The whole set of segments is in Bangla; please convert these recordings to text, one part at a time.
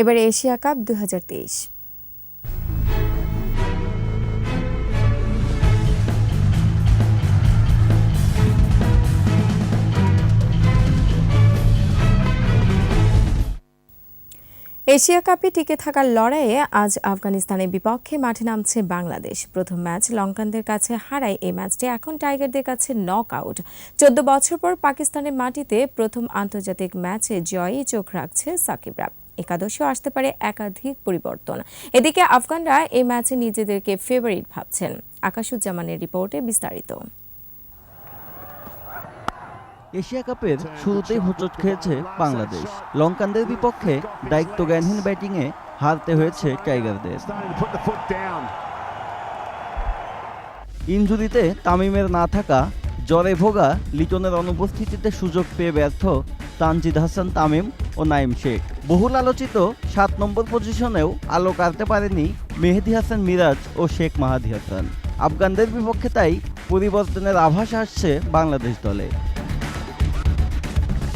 এবার এশিয়া কাপ দু হাজার তেইশ। এশিয়া কাপে টিকে থাকার লড়াইয়ে আজ আফগানিস্তানের বিপক্ষে মাঠে নামছে বাংলাদেশ। প্রথম ম্যাচ লঙ্কানদের কাছে হারায় এই ম্যাচটি। এখন টাইগারদের কাছে নক আউট চোদ্দ বছর পর পাকিস্তানের মাটিতে প্রথম আন্তর্জাতিক ম্যাচে জয়ই চোখ রাখছে সাকিবরা। একাদশেও আসতে পারে একাধিক পরিবর্তন। এদিকে আফগানরা এই ম্যাচে নিজেদেরকে ফেভারিট ভাবছেন। আকাশুজ্জামানের রিপোর্টে বিস্তারিত। এশিয়া কাপের শুরুতেই হোঁচট খেয়েছে বাংলাদেশ। লঙ্কানদের বিপক্ষে দায়িত্বজ্ঞানহীন ব্যাটিংয়ে হারতে হয়েছে টাইগারদের. ইনজুরিতে তামিমের না থাকা জ্বরে ভোগা লিটনের অনুপস্থিতিতে সুযোগ পেয়ে ব্যর্থ তানজিদ হাসান তামিম ও নাইম শেখ। বহুল আলোচিত সাত নম্বর পজিশনেও আলো কাটতে পারেনি মেহেদি হাসান মিরাজ ও শেখ মাহাদি হাসান। আফগানদের বিপক্ষে তাই পরিবর্তনের আভাস আসছে বাংলাদেশ দলে।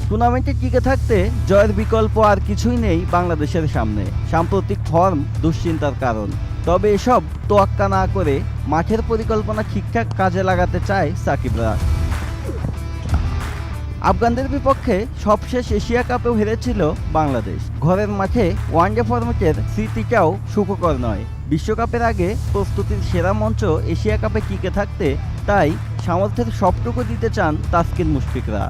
টুর্নামেন্টে টিকে থাকতে জয়ের বিকল্প আর কিছুই নেই বাংলাদেশের সামনে, সাম্প্রতিক ফর্ম দুশ্চিন্তার কারণ। তবে এসব তোয়াক্কা না করে মাঠের পরিকল্পনা ঠিকঠাক কাজে লাগাতে চায় সাকিবরা। আফগানদের বিপক্ষে সবশেষ এশিয়া কাপেও হেরেছিল বাংলাদেশ। ঘরের মাঠে ওয়ানডে ফরম্যাটের স্মৃতিটাও সুখকর নয়। বিশ্বকাপের আগে প্রস্তুতির সেরা মঞ্চ এশিয়া কাপে টিকে থাকতে তাই সামর্থ্যের সবটুকু দিতে চান তাসকিন মুশফিকরা।